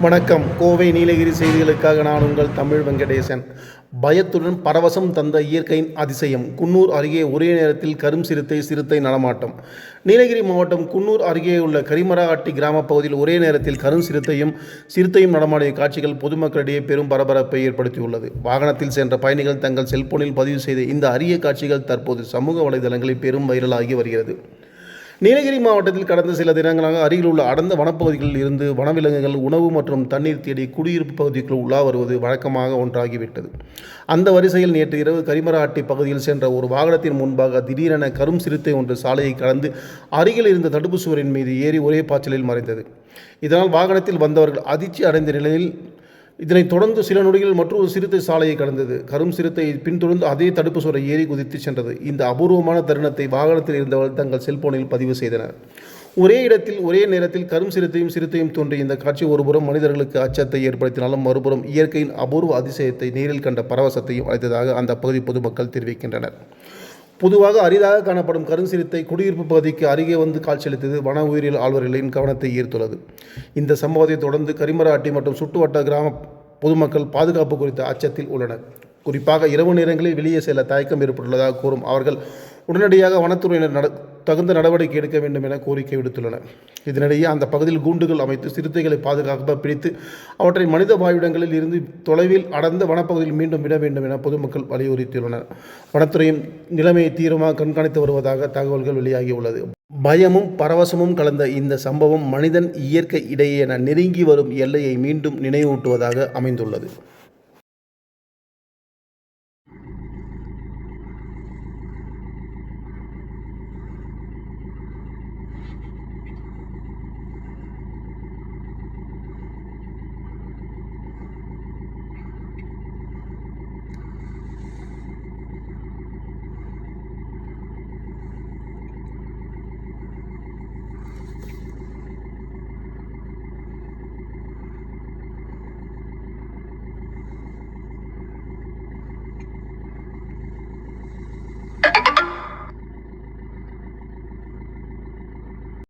வணக்கம். கோவை நீலகிரி செய்திகளுக்காக நான் உங்கள் தமிழ் வெங்கடேசன். பயத்துடன் பரவசம் தந்த இயற்கையின் அதிசயம். குன்னூர் அருகே ஒரே நேரத்தில் கரும் சிறுத்தை சிறுத்தை நடமாட்டம். நீலகிரி மாவட்டம் குன்னூர் அருகே உள்ள கரிமராட்டி கிராமப் பகுதியில் ஒரே நேரத்தில் கரும் சிறுத்தையும் சிறுத்தையும் நடமாடிய காட்சிகள் பொதுமக்களிடையே பெரும் பரபரப்பை ஏற்படுத்தியுள்ளது. வாகனத்தில் சென்ற பயணிகள் தங்கள் செல்போனில் பதிவு செய்த இந்த அரிய காட்சிகள் தற்போது சமூக வலைதளங்களில் பெரும் வைரலாகி வருகிறது. நீலகிரி மாவட்டத்தில் கடந்த சில தினங்களாக அருகில் உள்ள அடர்ந்த வனப்பகுதிகளில் இருந்து வனவிலங்குகள் உணவு மற்றும் தண்ணீர் தேடி குடியிருப்பு பகுதிக்குள் உள்ளா வருவது வழக்கமாக ஒன்றாகிவிட்டது. அந்த வரிசையில் நேற்று இரவு கரிமராட்டி பகுதியில் சென்ற ஒரு வாகனத்தின் முன்பாக திடீரென கரும் சிறுத்தை ஒன்று சாலையை கடந்து அருகில் இருந்த தடுப்பு சுவரின் மீது ஏறி ஒரே பாய்ச்சலில் மறைந்தது. இதனால் வாகனத்தில் வந்தவர்கள் அதிர்ச்சி அடைந்த நிலையில் இதனைத் தொடர்ந்து சில நொடிகள் மற்றொரு சிறுத்தை சாலையை கடந்தது. கரும் சிறுத்தை பின்தொடர்ந்து அதே தடுப்பு சுவரை ஏறி குதித்து சென்றது. இந்த அபூர்வமான தருணத்தை வாகனத்தில் இருந்தவர்கள் தங்கள் செல்போனில் பதிவு செய்தனர். ஒரே இடத்தில் ஒரே நேரத்தில் கரும் சிறுத்தையும் சிறுத்தையும் தோன்றிய இந்த காட்சி ஒருபுறம் மனிதர்களுக்கு அச்சத்தை ஏற்படுத்தினாலும் மறுபுறம் இயற்கையின் அபூர்வ அதிசயத்தை நேரில் கண்ட பரவசத்தையும் அளித்ததாக அந்த பகுதி பொதுமக்கள் தெரிவிக்கின்றனர். பொதுவாக அரிதாக காணப்படும் கருஞ்சிறுத்தை குடியிருப்பு பகுதிக்கு அருகே வந்து காட்சியளித்தது வன உயிரியல் ஆழ்வர்களின் கவனத்தை ஈர்த்துள்ளது. இந்த சம்பவத்தை தொடர்ந்து கரிமராட்டி மற்றும் சுட்டுவட்ட கிராம பொதுமக்கள் பாதுகாப்பு குறித்த அச்சத்தில் உள்ளனர். குறிப்பாக இரவு நேரங்களில் வெளியே செல்ல தயக்கம் ஏற்பட்டுள்ளதாக கூறும் அவர்கள் உடனடியாக வனத்துறையினர் நட தகுந்த நடவடிக்கை எடுக்க வேண்டும் என கோரிக்கை விடுத்துள்ளன இதனிடையே அந்த பகுதியில் கூண்டுகள் அமைத்து சிறுத்தைகளை பாதுகாப்பாக பிடித்து அவற்றை மனித வாயுடங்களில் இருந்து தொலைவில் அடர்ந்த வனப்பகுதியில் மீண்டும் விட வேண்டும் என பொதுமக்கள் வலியுறுத்தியுள்ளனர். வனத்துறையும் நிலைமையை தீவிரமாக கண்காணித்து வருவதாக தகவல்கள் வெளியாகியுள்ளது. பயமும் பரவசமும் கலந்த இந்த சம்பவம் மனிதன் இயற்கை இடையேயான நெருங்கி வரும் எல்லையை மீண்டும் நினைவூட்டுவதாக அமைந்துள்ளது.